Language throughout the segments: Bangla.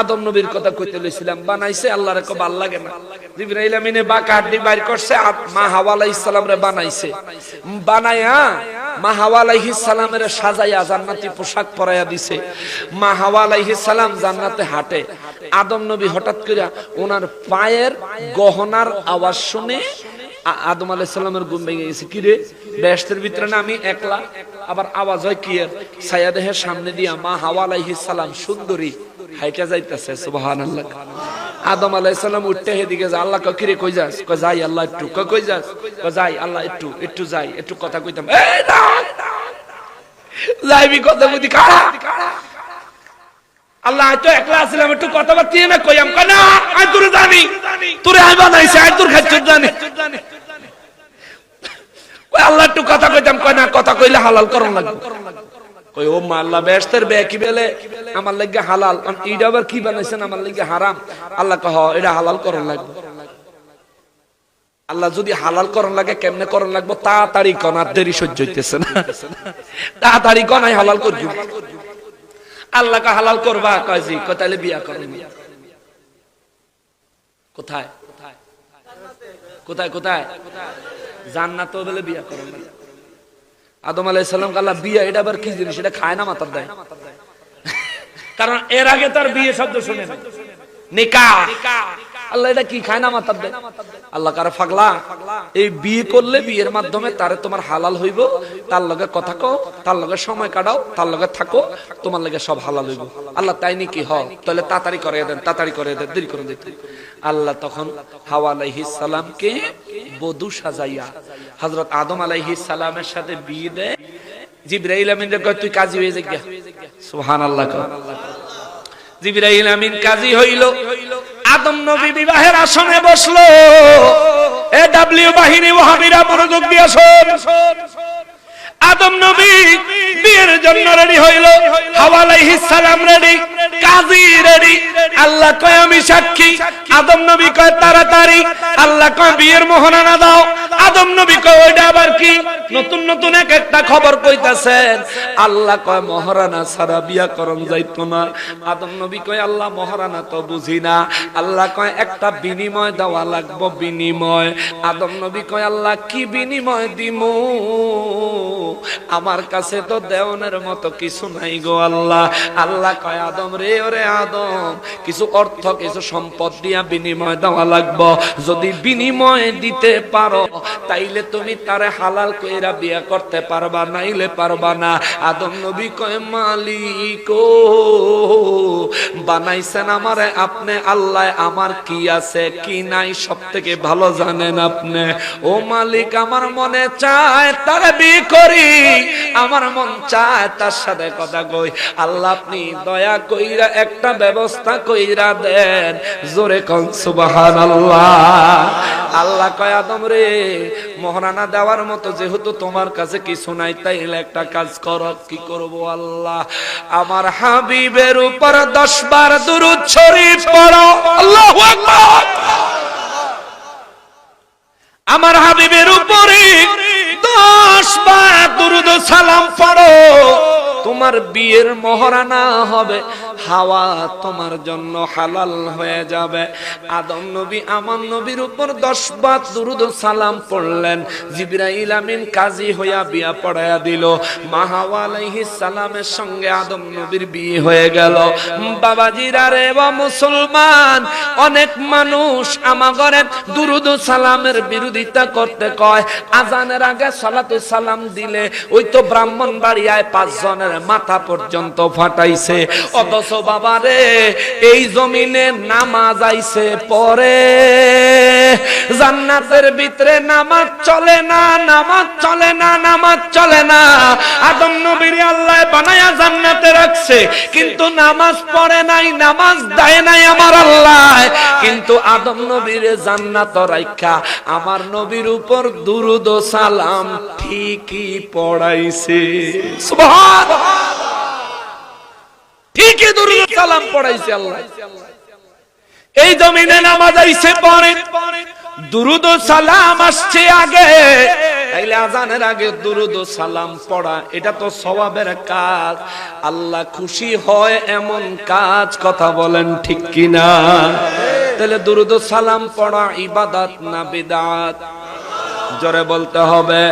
আদম নবীর কথা কইতে লইছিলাম, বানাইছে আল্লাহর কো ভালো লাগে না। জিবরাইল আমিনে বাঁকা হাড্ডি বাইর করছে মা হাওয়া আলাইহিস সালাম রে বানাইছে। বানায়া মা হাওয়া আলাইহিস সালামের সাজাইয়া জান্নাতি পোশাক পরাইয়া দিছে। মা হাওয়া আলাইহিস সালাম জান্নাতে হাঁটে। আদম নবী হঠাৎ করে ওনার পায়ের গহনার আওয়াজ শুনে আদম আলাইহিস সালামের ঘুম ভেঙে গেছে। কি রে? বেহেশতের ভিতরে না আমি একলা? আবার আওয়াজ হয় কি এর? ছায়া দেহের সামনে দিয়া মা হাওয়া আলাইহিস সালাম সুন্দরী। হাইটা যাইতাছে সুবহানাল্লাহ। আদম আলাইহিস সালাম উঠতে হেদিকে যা আল্লাহ কয়, কই যাস? কয় যাই আল্লাহ একটু কয় কই যাস? কয় যাই আল্লাহ একটু একটু যাই একটু কথা কইতাম। এই না যাইবি কথা কইতি কারা? আল্লাহ তো একলা আসলাম একটু কথা বার্তি না কইয়াম। কয় না আই তোরে জানি তোরে আই বানাইছে আই তোর খাচ্ছ জানি। কই আল্লাহ একটু কথা কইতাম। কয় না কথা কইলে হালাল করন লাগবে। কই ও আল্লাহ বেহেশতের বে, কি বেলে? আমার লাগবে হালাল। এইটা আবার কি বানাইছেন? আমার লাগবে হারাম। আল্লাহ কহ, এটা হালাল করন লাগবে। আল্লাহ যদি হালাল করন লাগে, কেমনে করন লাগবে? তাড়াতাড়ি কন, আর দেরি সহ্য হইতেছে না। তাড়াতাড়ি কনাই হালাল করবি আল্লাহকে হালাল করবা? কয়, জি। কয় তাহলে বিয়া করেন কোথায়? কোথায়? কোথায় জান্নাত বলে বিয়া করেন। আদম আলাইহিস সালাম আল্লাহ বিয়া এটা আবার কি জিনিস? এটা খায় না মাথার দেয়। কারণ এর আগে তার বিয়ে শব্দ শুনে নিকা আল্লাহ এটা কি খায় না মাতার দেয় আল্লাহ কারে ফাগলা। এই বিয়ে করলে বিয়ের মাধ্যমে তারে তোমার হালাল হইব, তার লগে কথা কও, তার লগে সময় কাটাও, তার লগে থাকো, তোমার লগে সব হালাল হইব। আল্লাহ তাই নাকি হ? তাহলে তাড়াতাড়ি করে দেন, তাড়াতাড়ি করে দেন, দেরি করে দিতে। আল্লাহ তখন হাওয়া আলাইহিস সালামকে বধূ সাজাইয়া হযরত আদম আলাইহিস সালামের সাথে বিয়ে দেয়। জিব্রাইল আমিন কয়, তুই কাজী হয়ে যাগা সুবহানাল্লাহ জিবরাইল আমিন কাজী হইল। আদম নবী বিবাহের আসনে বসল। এ ডাব্লিউ বাহিনী ওহাবিরা মনোযোগ দিয়ে শোন। আদম নবী বিয়ের জন্য রেডি হইল। হাওয়া আলাইহিস সালাম রেডি। কাজী রেডি আল্লাহ কয় আমি সাক্ষী। আদম নবী কয় তাড়াতাড়ি। আল্লাহ কয় বিয়ের মোহরানা দাও। আদম নবী কয় ওইটা আবার কি? নতুন নতুন এক একটা খবর কইতাছেন। আল্লাহ কয় মহারানা সারা বিয়া করন যাইতো না। আদম নবী কয় আল্লাহ মহারানা তো বুঝি না। আল্লাহ কয় একটা বিনিময় দেওয়া লাগবো বিনিময়। আদম নবী কয় আল্লাহ কি বিনিময় দিমু? আমার কাছে তো দেওয়ানের মতো কিছু নাই গো আল্লাহ। আল্লাহ কয় আদম রে, ওরে আদম, কিছু অর্থ, কিছু সম্পদ দিয়া বিনিময় দেওয়া লাগবো। যদি বিনিময় দিতে পারো, তাইলে তুমি তারে হালাল কইরা বিয়া করতে পারবা, নাইলে পারবা না। আদম নবী কয়, মালিক বানাইছেন আমারে আপনি, আল্লাহ আমার কি আছে, কি নাই সব থেকে ভালো জানেন আপনি? ও মালিক, আমার মনে চায় তারে বিয়ে করি, আমার মন চায় তার সাথে কথা কই। আল্লাহ আপনি দয়া কইরা একটা ব্যবস্থা কইরা দেন। জোরে কন, সুবহানাল্লাহ। আল্লাহ কয়, আদম রে, মহারানা দেওয়ার মতো যেহেতু তোমার কাছে কিছু নাই, তাইলে একটা কাজ করো, কি করব আল্লাহ? আমার হাবিবের উপর দশ বার দুরুদ শরীফ পড়ো। আল্লাহু আকবার। আমার হাবিবের উপরে দশ বার দুরুদ সালাম পড়ো। তোমার বিয়ের মহারানা হবে। হাওয়া তোমার জন্য হালাল হয়ে যাবে। আদম নবী আমার নবীর উপর দশ বার দুরুদ সালাম পড়লেন। জিবরাইল আমিন কাজী হইয়া বিয়া পড়ায়া দিল। মা হাওয়া সালামের সঙ্গে আদম নবীর বিয়ে হয়ে গেল। বাবাজিরা রে বা মুসলমান, অনেক মানুষ আমাগরে দুরুদ সালামের বিরোধিতা করতে কয়। আজানের আগে সালাতু সালাম দিলে, ওই তো ব্রাহ্মণ বাড়িয়ায় পাঁচ জনের মাথা পর্যন্ত ফাটাইছে। অথচ বাবা রে এই জমিনে নামাজ আইছে পরে। জান্নাতের ভিতরে নামাজ চলে না, নামাজ চলে না, নামাজ চলে না। আদম নবীর আল্লাহ বানায়া জান্নাতে রাখছে। কিন্তু নামাজ পড়ে নাই, নামাজ দেয় নাই আমার আল্লাহ। কিন্তু আদম নবীর জান্নাত রাখা আমার নবীর উপর দুরুদ সালাম ঠিকই পড়াইছে। সুবহান! ঠিকই দুরুদ সালাম পড়াইছে আল্লাহ। এই জমিনে নামাজ আইছে পরে। দুরুদ সালাম আসছে আগে। তাইলে আজানের আগে দুরুদ সালাম পড়া, এটা তো সওয়াবের কাজ। আল্লাহ খুশি হয় এমন কাজ, কথা বলেন ঠিক কিনা? তাহলে দুরুদ সালাম পড়া ইবাদত না বিদাত? জোরে বলতে হবে।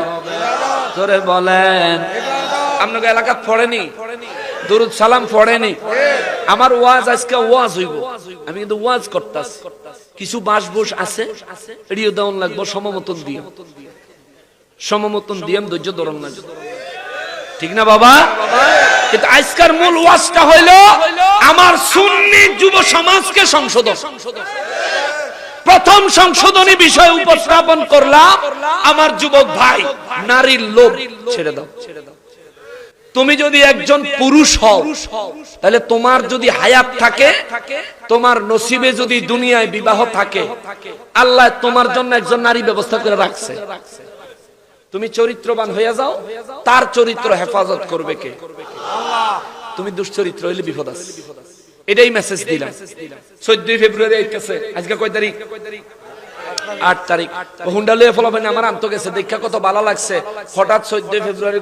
জোরে বলেন। আপনাকে এলাকা পড়েনি? দুরুদ সালাম পড়েনি। আমার ওয়াজ আজকে ওয়াজ হইব। আমি কিন্তু ওয়াজ করতাছি। কিছু বাস বস আছে? রিও দেওয়ান লাগবো, সমমতন দিয়ে। সমমতন দিয়ে ধৈর্য ধরন না ঠিক না বাবা? কিন্তু আজকের মূল ওয়াজটা হইল, আমার সুন্নি যুব সমাজকে সংশোধন। প্রথম সংশোধনী বিষয় উপস্থাপন করলাম আমার যুবক ভাই, নারীর লোভ ছেড়ে দাও। তুমি যদি একজন পুরুষ হও তাহলে তোমার যদি হায়াত থাকে তোমার নসিবে যদি দুনিয়ায় বিবাহ থাকে আল্লাহ তোমার জন্য একজন নারী ব্যবস্থা করে রাখছে। তুমি চরিত্রবান হয়ে যাও তার চরিত্র হেফাজত করবে কে? তুমি দুশ্চরিত্র হইলে বিপদ আছে। এটাই মেসেজ দিলাম। চোদ্দই ফেব্রুয়ারি আজকে কয় তারিখ? আট তারিখ। আমার আন্ত গেছে। কত ভালো লাগছে। হঠাৎ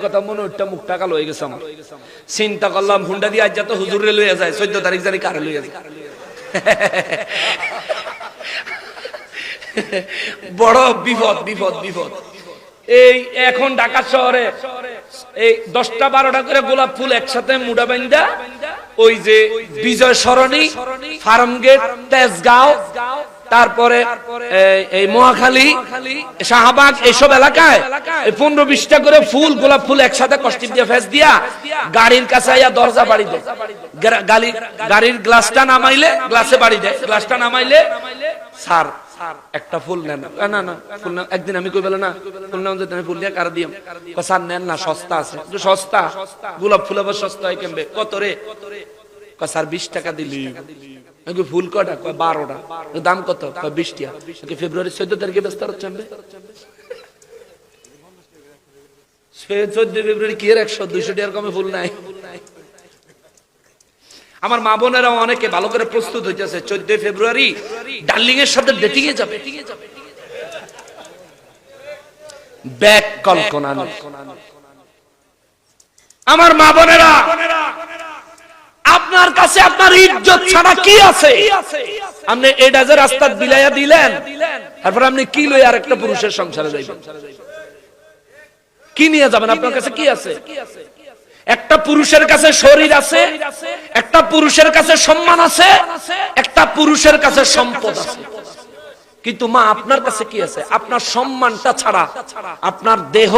কথা মনে মুখ টাকা লয়ে গেছে আমার। চিন্তা করলাম, হুন্ডা দিয়ে আজ যাতে হুজুরে যায়, চোদ্দ তারিখ জানি কারে যায়। বড় বিপদ বিপদ বিপদ। এই এখন ঢাকা শহরে, এই দশটা বারোটা করে গোলাপ ফুল একসাথে মুড়া ওই যে বিজয় সরণি, ফার্ম গেট, তেজগাঁও তারপরে, এই- মহাখালী, শাহবাগ এইসব এলাকায় পনেরো বিশটা করে ফুল, গোলাপ ফুল একসাথে কষ্টিপ দিয়ে ফেস দিয়া গাড়ির কাছে আইয়া দরজা বাড়ি দেয়। গাড়ির গ্লাসটা নামাইলে গ্লাসে বাড়ি দেয়। গ্লাসটা নামাইলে, স্যার, একটা ফুল নেন। না না, ফুল একদিন আমি কই বলে না, ফুল নাম আমি ফুল দিয়ে কার দিয়াম? নেন না, সস্তা আছে। সস্তা? গোলাপ ফুল আবার সস্তা হয় কেমবে? কত রে? বিশ টাকা দিলি। ফুল কটা কয় বারোটা। দাম কত? কয় বিশ ওকে ফেব্রুয়ারি চোদ্দ তারিখে ব্যস্ত হচ্ছে চোদ্দ ফেব্রুয়ারি কি একশো? দুইশো টাকার কমে ফুল নাই। আমার মা বোনেরা অনেকে ভালো করে প্রস্তুত হইতেছে চোদ্দই ফেব্রুয়ারি ডার্লিং এর সাথে ডেটিং এ যাবে। ব্যাক কল্পনা আমার মা বোনেরা আপনার কাছে আপনার ইজ্জত ছাড়া কি আছে? আপনি এটা যে রাস্তা বিলাইয়া দিলেন, তারপর আপনি কি লই আর একটা পুরুষের সংসারে যাইবেন? কি নিয়ে যাবেন? আপনার কাছে কি আছে? একটা পুরুষের কাছে শরীর আছে, একটা পুরুষের কাছে সম্মান আছে, একটা পুরুষের কাছে সম্পদ আছে। কিন্তু মা আপনার কাছে কি আছে? আপনার সম্মানটা ছাড়া আপনার দেহ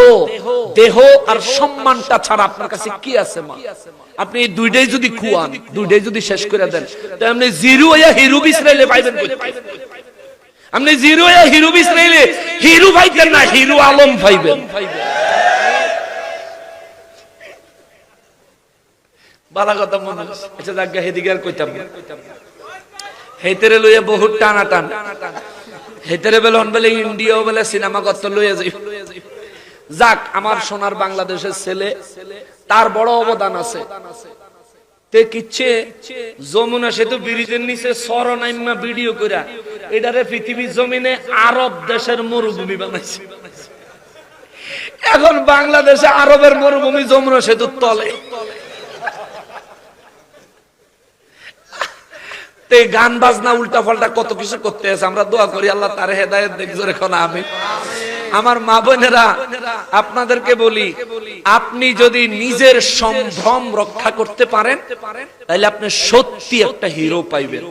দেহ আর সম্মানটা ছাড়া আপনার কাছে কি আছে মা? আপনি এই দুইটাই যদি খুয়ান দুইটাই যদি শেষ করে দেন তো আপনি জিরো ইয়া হিরো বিসরাইলে পাইবেন আপনি জিরো ইয়া হিরো বিসরাইলে হিরো পাইতেন না হিরো আলম পাইবেন বালা কথা মনে। আচ্ছা গে, হেদিকে আর কইতাম হেতেরে লইয়া বহুত টানা টান হেতেরে বেলন বলে ইন্ডিয়াও বলে সিনেমা করতে লইয়া যাই যাক আমার সোনার বাংলাদেশের ছেলে তার বড় অবদান আছে। তে কিচ্ছে যমুনা সেতু ব্রিজের নিচে সরনাইমা ভিডিও কইরা এটারে পৃথিবীর জমিনে আরব দেশের মরুভূমি বানাইছে। এখন বাংলাদেশে আরবের মরুভূমি যমুনা সেতুর তলে। তে গান বাজনা উল্টা পাল্টা কত কিছু করতে আছে, আমরা দোয়া করি, আল্লাহ তার হেদায়ত কোন আমি আমার মা বোনেরা, আপনাদেরকে বলি, আপনি যদি নিজের সম্ভ্রম রক্ষা করতে পারেন, তাহলে আপনি সত্যি একটা হিরো পাইবেন।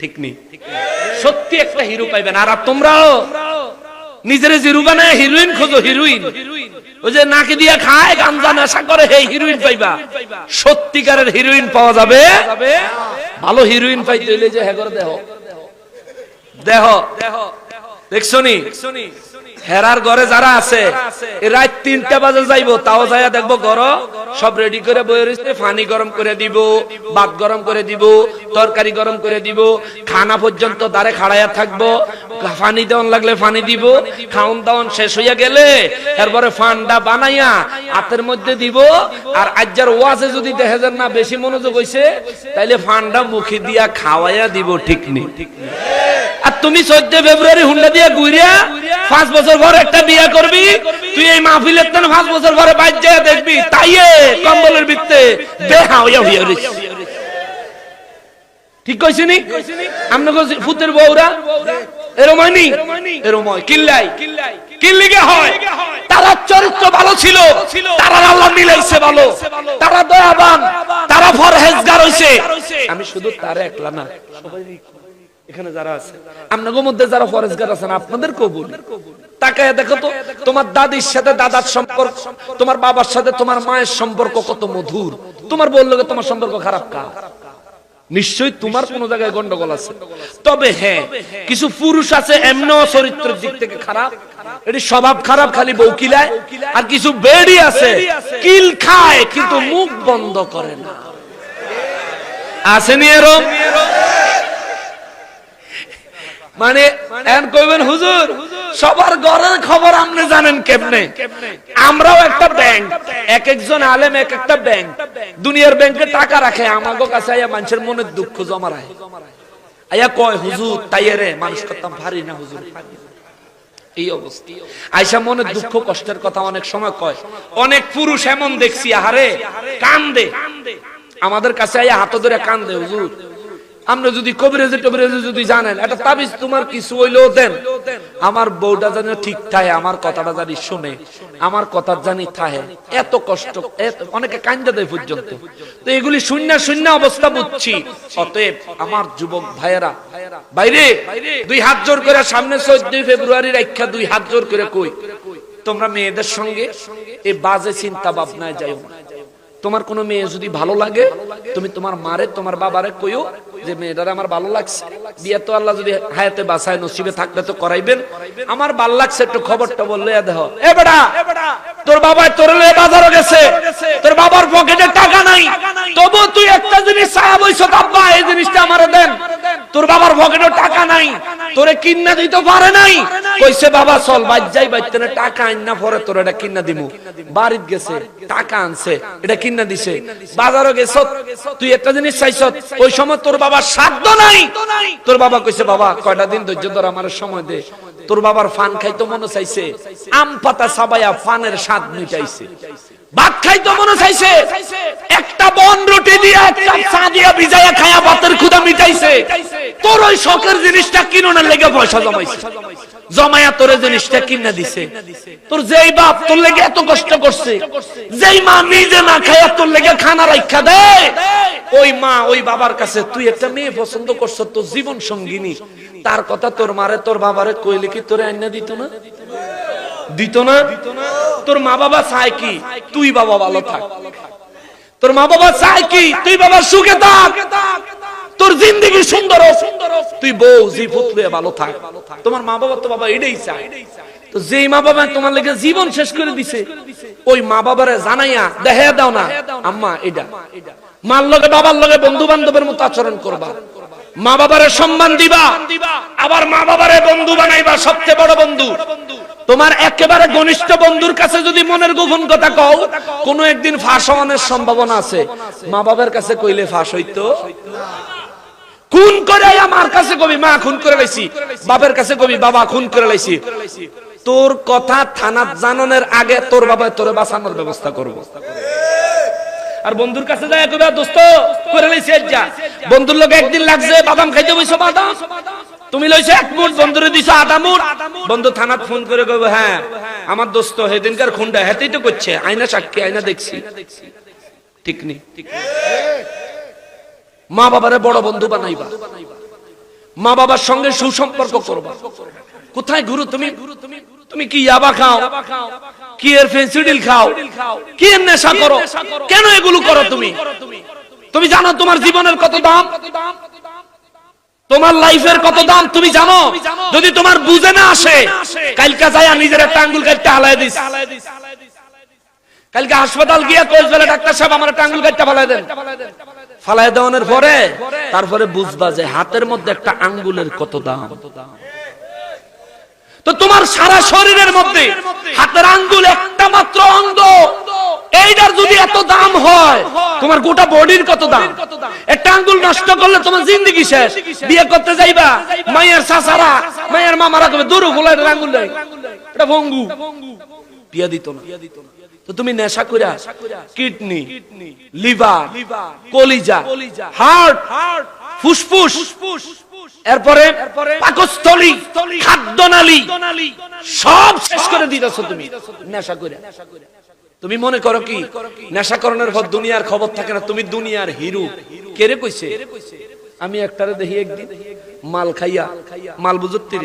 ঠিক নেই সত্যি একটা হিরো পাইবেন। আর তোমরাও, নিজের জিরু বানায় হিরোইন খোঁজো, হিরোইন। ওই যে নাকি দিয়া খায় গাঞ্জা নেশা করে, হে হিরোইন পাইবা। সত্যিকারের হিরোইন পাওয়া যাবে। ভালো হিরোইন পাইতে হইলে যে হেগর দেহ। দেহ। দেহ। দেখছ নি? হেরার ঘরে যারা আছে রাত তিনটা বাজে যাইবো, তাও যাইয়া দেখব ঘর সব রেডি করে বয়ে রয়েছে, পানি গরম করে দিব, ভাত গরম করে দিব, তরকারি গরম করে দিব, খানা পর্যন্ত দাঁড়ে খাড়াইয়া থাকব, পানি দেওয়ান লাগলে পানি দিব, খাওন দাওয়ান শেষ হইয়া গেলে এরপরে ফান্ডা বানাইয়া হাতের মধ্যে দিব, আর আজ্জার ওয়াজে যদি দেখা যান না, বেশি মনোযোগ হইছে, তাইলে ফান্ডা মুখে দিয়া খাওয়াইয়া দিব, ঠিক নেই। আর তুমি চোদ্দ ফেব্রুয়ারি হুন্ডা দিয়ে ঘুরিয়া পাঁচ বছর পর একটা বিয়ে করবি, তুই এই মাহফিলের তেন পাঁচ বছর পরে বাইর দেখবি, তাইয়ে কম্বলের ভিত্তে হইয়া হইয়া। ঠিক আমরা কইছি, ফুতের বউরা এরম হয়নি এরম হয় কিল্লাই। হয়। তারা চরিত্র ভালো ছিল, তারা আল্লাহ মিলাইছে ভালো, তারা দয়াবান, তারা ফরহেজগার হইছে। আমি শুধু তারা একলা না সবাই এখানে যারা আছে, আপনাদের মধ্যে যারা ফরেজগার আছেন আপনাদের কবুল তাকায় দেখো তো, তোমার দাদির সাথে দাদার সম্পর্ক, তোমার বাবার সাথে তোমার মায়ের সম্পর্ক কত মধুর। তোমার বলল তোমার সম্পর্ক খারাপ কা নিশ্চয়ই তোমার কোন জায়গায় গন্ডগোল আছে। তবে হ্যাঁ কিছু পুরুষ আছে এমন চরিত্রের দিক থেকে খারাপ। এটি স্বভাব খারাপ, খালি বউ কিলায় আর কিছু বেড়ি আছে, কিল খায়, কিন্তু মুখ বন্ধ করে না। আসেনি এরম? মানে এখন কইবেন, হুজুর, সবার ঘরের খবর আপনি জানেন কেমনে? আমরাও একটা ব্যাংক এক একজন আলেম, এক একটা ব্যাংক দুনিয়ার ব্যাংকে টাকা রাখে, আমাগো কাছে আইয়া মানুষের মনের দুঃখ জমা রাখে। আইয়া কয়, হুজুর, তাই রে মানুষ করতাম, ভারী না, হুজুর। এই অবস্থা। আইসা মনে দুঃখ, কষ্টের কথা অনেক সময় কয়, অনেক পুরুষ এমন দেখছি, আহারে, কান্দে। আমাদের কাছে আইয়া হাত ধরে কান্দে, হুজুর আমরা যদি কবিরাজে টবিরাজে যদি জানেন এটা তাবিজ তোমার কিছু হইলেও দেন। আমার বউটা যেন ঠিক থাকে, আমার কথাটা জানি শুনে, আমার কথা জানি থাকে। এত কষ্ট অনেকে কান্দা দেয় পর্যন্ত। তো এগুলি শূন্য শূন্য অবস্থা বুঝছি। অতএব আমার যুবক ভাইয়েরা, বাইরে, দুই হাত জোর করে সামনে চোদ্দই ফেব্রুয়ারি রাখা দুই হাত জোর করে কই। তোমরা মেয়েদের সঙ্গে এই বাজে চিন্তা ভাবনায় যাইও তোমার কোনো মেয়ে যদি ভালো লাগে, তুমি তোমার মারে, তোমার বাবারে কইও যে মেয়েটার আমার ভালো লাগছে বিয়ে তো আল্লাহ যদি হায়াতে বাসায় নসিবে থাকলে তো করাইবেন। আমার ভালো লাগছে একটু খবরটা বললে দেহ এ বেটা, তোর বাবা তোর বাজারও গেছে, তোর বাবার পকেটে টাকা নাই তবু তুই একটা জিনিস চায়া বইছ আব্বা এই জিনিসটা আমারে দেন। তোর বাবার পকেটে টাকা নাই, তোরে কিন্না দিতে পারে নাই। কইছে, বাবা, চল বাজ যাই বাইতে না টাকা আইন না, পরে তোর এটা কিন্না দিমু। বাড়িত গেছে, টাকা আনছে, এটা কিন্না দিছে। বাজারও গেছ, তুই একটা জিনিস চাইছ, ওই সময় তোর বাবার সাধ্য নাই। তোর বাবা কইছে, বাবা, কয়টা দিন ধৈর্য ধর, আমার সময় দে। তোর বাবার ফান খাইতো মনে চাইছে, আম পাতা সাবাইয়া ফানের স্বাদ মিটাইছে। ভাত খাইতো মনে চাইছে। একটা বন রুটি দিয়ে একটা চা দিয়া ভিজাইয়া খায়া ভাতের মিটাইছে। তোর ওই শখের জিনিসটা কিনোনের লেগে পয়সা জমাইছে। জমায়া তোর জিনিসটা দিছে। তোর যেই বাপ তোর লেগে এত কষ্ট করছে। যেই মা নিজে না খায়া তোর লেগে খানা রাখা দেয়। ওই মা ওই বাবার কাছে, তুই একটা মেয়ে পছন্দ করছ, তোর জীবন সঙ্গিনী। তার কথা তোর মারে, তোর বাবারে কইলে কি তোরে আইনা দিত না? দিত না? তোর মা বাবা চায় কি? তুই বাবা ভালো থাক। তোর মা বাবা চায় কি? তুই বাবা সুখে থাক। তোর জিন্দগি সুন্দর তুই বউ, জি পুত্রে ভালো থাক। তোমার মা বাবা তো বাবা এটাই চায়। তো যেই মা বাবা তোমার লেগে জীবন শেষ করে দিছে, ওই মা বাবারে জানাইয়া দেখে দাও না। আম্মা, এটা। মার লগে বাবার লগে বন্ধু বান্ধবের মতো আচরণ করবা। মা বাবারে সম্মান দিবা। আবার মা বাবারে বন্ধু বানাইবা সবচেয়ে বড় বন্ধু। তোমার একেবারে ঘনিষ্ঠ বন্ধুর কাছে যদি মনের গোপন কথা কও, কোন একদিন ফাঁস হওয়ার সম্ভাবনা আছে। মা বাবার কাছে কইলে ফাঁস হইতো। খুন করে আমার কাছে কবি, মা খুন করে লাইছি। বাবার কাছে কবি, বাবা খুন করে লাইছি। তোর কথা থানাত জানানোর আগে তোর বাবা তোরে বাঁচানোর ব্যবস্থা করব। আর বন্ধুর কাছে যায় কবে দোস্ত, করে লাইছি যা বন্ধুর লোক একদিন লাগছে, বাদাম খাইতে বইছো, বাদাম? তুমি লইছো এক মুঠ বন্ধুরে দিছো আধা মুঠ বন্ধু থানাত ফোন করে কইবে হ্যাঁ আমার দোস্ত সেদিনকার খুনটা হেতেই তো করছে, আয়না সাক্ষী, আয়না দেখছি। ঠিক নেই মা বাবারে বড় বন্ধু বানাইবা। মা বাবার সঙ্গে সুসম্পর্ক করবা। কোথায় গুরু তুমি? তুমি কি ইয়াবা খাও? কি এর ফেন্সিডিল খাও? কি এর নেশা করো? কেন এগুলো করো তুমি? তুমি জানো তোমার জীবনের কত দাম? তোমার লাইফের কত দাম তুমি জানো? যদি তোমার বুঝে না আসে কালকা যায় নিজের একটা আঙ্গুল কাটতে হালাই দিস। কালকে হাসপাতাল গিয়ে কোচ বলে ডাক্তার সাহেব আমার একটা আঙ্গুল কাটতে ফালাই দেন। ফালাই দেওয়ানোর পরে তারপরে বুঝবা যে হাতের মধ্যে একটা আঙ্গুলের কত দাম। তো তোমার সারা শরীরের মধ্যে হাতের আঙ্গুল একটা মাত্র অঙ্গ। এইটার যদি এত দাম হয় তোমার গোটা বডির কত দাম? একটা আঙ্গুল নষ্ট করলে তোমার জিন্দগি শেষ। বিয়ে করতে যাইবা মায়ের সাসারা মায়ের মামারা কবে দূর এটা আঙ্গুল নেই এটা ভঙ্গু। বিয়া দিত না। তো তুমি নেশা কইরা কিডনি লিভার কলিজা হার্ট ফুসফুস। এরপরে পাকস্থলী খাদ্যনালী সব শেষ করে দিতেছ তুমি। নেশা করে। তুমি মনে করো কি? নেশাকরণের পর দুনিয়ার খবর থাকে না তুমি দুনিয়ার হিরু। কেরে কইছে? আমি একটারে দেখি একদিন। মাল খাইয়া মাল বুঝতে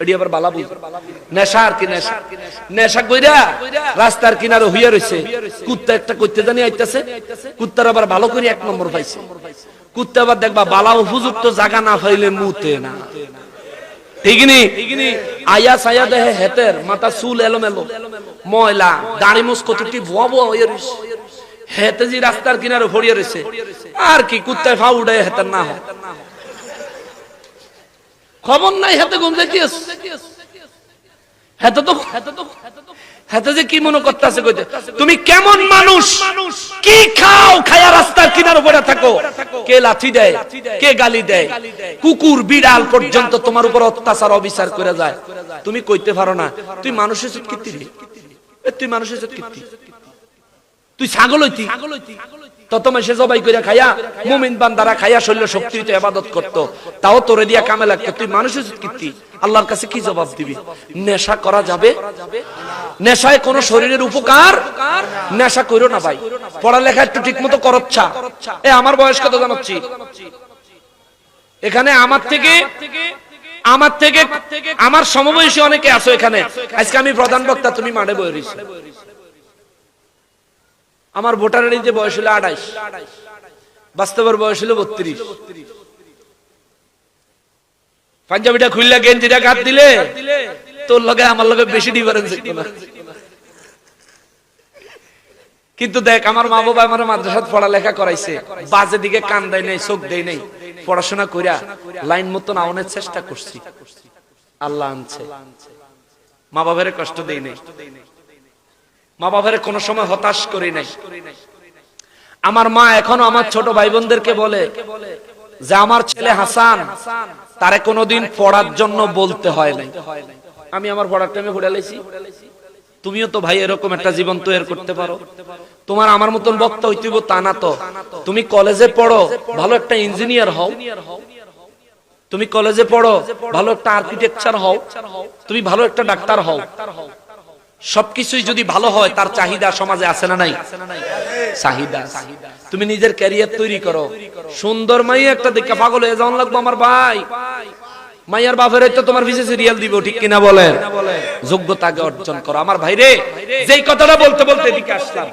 এটি আবার বালা বুঝ। নেশা আর কি নেশা? নেশা কইরা রাস্তার কিনারে হইয়া রইছে। কুত্তা একটা কইতে জানি আইতাছে। কুত্তার আবার ভালো করে এক নম্বর পাইছে। কুত্তা আবার দেখবা বালা উপযুক্ত জায়গা না পাইলে মুতে না। হেতে যে রাস্তার কিনারে ভরিয়ে রয়েছে কি কুত্তায় ফা উড়ে না হয়। খবর নাই হাতে গঞ্জে কি হাতে যে কি করতেছে কইতে তুমি কেমন মানুষ? কি খাও? খায়া রাস্তার কিনার উপরে থাকো। কে লাঠি দেয়? কে গালি দেয়? কুকুর, বিড়াল পর্যন্ত তোমার উপর অত্যাচার, অবিচার করে যায়। তুমি কইতে পারো না। তুই মানুষের সত্যি তুই মানুষের সত্যি তুই ছাগল হইতি? তত মাসে জবাই করে খাইয়া, মুমিন বান্দারা খাইয়া শক্তি আবাদত করত। তাও তোরে দিয়া কামে লাগতো। তুই মানুষের কীর্তি। আল্লাহর কাছে কি জবাব দিবি? নেশা করা যাবে? নেশায় কোন শরীরের উপকার? নেশা কইরো না ভাই। পড়ালেখা একটু ঠিক মতো করচ্ছা এ, আমার বয়স কত জানাচ্ছি এখানে আমার থেকে আমার থেকে, আমার সমবয়সী অনেকে আছো এখানে। আজকে আমি প্রধান বক্তা, তুমি মাঠে বয়ে রইছো। আমার ভোটারের যে বয়স হলো আঠাইশ বাস্তবের বয়স হলো বত্রিশ। পাঞ্জাবিটা খুললে গেঞ্জিটা কাট দিলে, তোর লগে আমার লগে বেশি ডিফারেন্স কিন্তু দেখ, আমার মা বাবা আমার মাদ্রাসাত পড়ালেখা করাইছে, বাজে দিকে কান দেয় নাই, চোখ দেয় নাই। পড়াশোনা কইরা লাইন মতন আউনের চেষ্টা করছি। আল্লাহ আনছে। মা বাবার কষ্ট দেই নাই। মা বাবার কোন সময় হতাশ করি নাই। আমার মা এখনও আমার ছোট ভাই বোনদেরকে বলে যে, আমার ছেলে হাসান, তারে কোনোদিন পড়ার জন্য বলতে হয় নাই। আমি আমার পড়ার টাইমে লাইছি। তুমিও তো ভাই এরকম একটা জীবন তৈরি করতে পারো। তোমার আমার মতন বক্তা হইতে হইব তা না তো। তুমি কলেজে পড়ো, ভালো একটা ইঞ্জিনিয়ার হও। তুমি কলেজে পড়ো, ভালো একটা আর্কিটেকচার হও। তুমি ভালো একটা ডাক্তার হও। সবকিছুই যদি ভালো হয়, তার চাহিদা সমাজে আছে না নাই? চাহিদা। তুমি নিজের ক্যারিয়ার তৈরি করো। সুন্দর মাই একটা দেখে পাগল হয়ে যাওয়ান লাগবো আমার ভাই। মাইয়ার বাপের তো তোমার বিশেষ সিরিয়াল দিব, ঠিক কিনা বলেন? যোগ্যতাকে অর্জন করো। আমার ভাই রে, যেই কথাটা বলতে বলতে এদিকে আসলাম।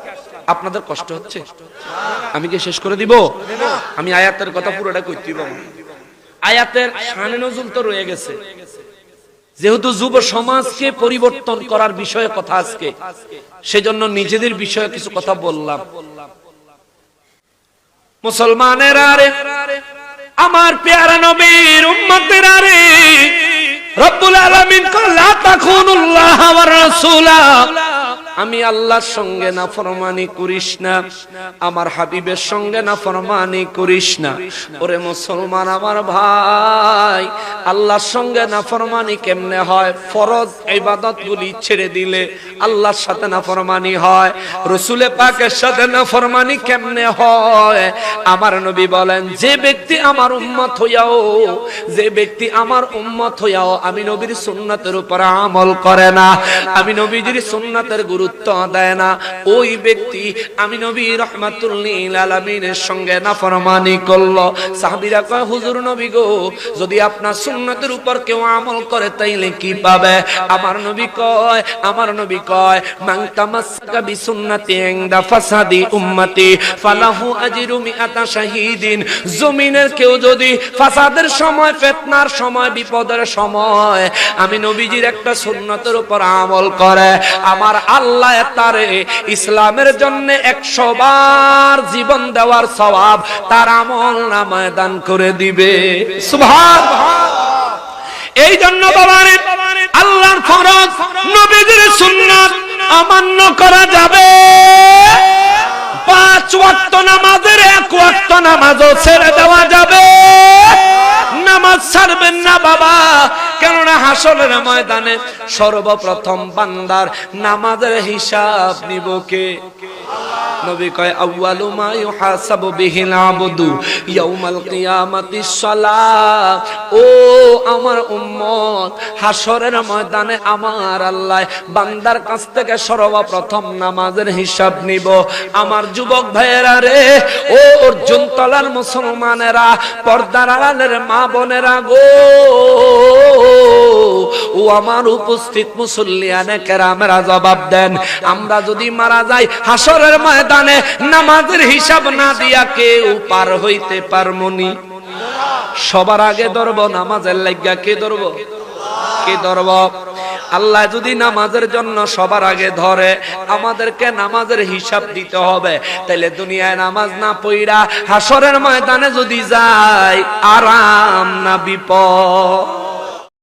আপনাদের কষ্ট হচ্ছে? আমি কি শেষ করে দিব? আমি আয়াতের কথা পুরোটা কইতে দিব। আয়াতের শানে নজুল তো রয়ে গেছে। যেহেতু যুব সমাজকে পরিবর্তন করার বিষয়ে কথা আজকে, সেজন্য নিজেদের বিষয়ে কিছু কথা বললাম। মুসলমানের আরে আমার পেয়ারা নবীর উম্মতের আরে রব্বুল আলামিন কল্লা তাখুনুল্লাহ ওয়া রাসূলা। আমি আল্লাহর সঙ্গে না ফরমানি করিস না, আমার হাবিবের সঙ্গে না ফরমানি করিস না। ওরে মুসলমান আমার ভাই, আল্লাহর সঙ্গে না ফরমানি কেমনে হয়? ফরজ ইবাদত গুলি ছেড়ে দিলে আল্লাহর সাথে না ফরমানি হয়। রসুলে পাকের সাথে না ফরমানি কেমনে হয়? আমার নবী বলেন, যে ব্যক্তি আমার উম্মত হইয়াও, যে ব্যক্তি আমার উম্মত হইয়াও, আমি নবীর সুন্নাতের উপর আমল করে না। আমি নবীজির সুন্নাতের গুরুত্ব দেয় না। ওই ব্যক্তি আমি নবী রহমাতুল্লিল আলামিনের সঙ্গে নাফরমানি সাহাবীরা কয়, হুজুর নবী গো, যদি আপনার সুন্নাতের উপর কেউ আমল করে, তাইলে কি পাবে? আমার নবী কয়, আমার নবী কয় ফাসাদি উম্মতি, ফালাহু মিআতা শাহীদিন। জমিনের কেউ যদি ফাসাদের সময়, ফিতনার সময়, বিপদের সময় আমি নবীজির একটা সুন্নতের উপর আমল করে, আমার আল্লাহ তারে ইসলামের জন্য একশো বার জীবন দেওয়ার সওয়াব তার আমল নামায় দান করে দিবে। এই জন্য আল্লাহর ফরজ নবীদের সুন্নাত অমান্য করা যাবে। পাঁচ ওয়াক্ত নামাজের এক ওয়াক্ত নামাজও ছেড়ে দেওয়া যাবে। নামাজ ছাড়বেন না বাবা। কেননা হাসরের ময়দানে সর্বপ্রথম বান্দার নামাজের হিসাব নিব কে? নবী কয়, আউয়ালু মা ইউহাসাবু বিহিল আবদু ইয়াউমাল কিয়ামাতিস সালাত ও আমার উম্মত, হাসরের ময়দানে আমার আল্লাহ বান্দার কাছ থেকে সর্বপ্রথম নামাজের হিসাব নিব। আমার যুবক ভাইয়েরা রে, ও অর্জুন তলার মুসলমানেরা, পর্দার আড়ালের মা বোনেরা গো। ও আমার উপস্থিত মুসল্লিয়ানে কেরামেরা জবাব দেন, আমরা যদি মারা যাই হাসরের ময়দানে নামাজের হিসাব না দিয়া কেউ পার হইতে পারমনি। সবার আগে ধরবো, নামাজের লাগিয়া কে ধরবো? কে ধরব? আল্লাহ যদি নামাজের জন্য সবার আগে ধরে, আমাদেরকে নামাজের হিসাব দিতে হবে। তাহলে দুনিয়ায় নামাজ না পইরা হাসরের ময়দানে যদি যায়, আরাম না বিপদ।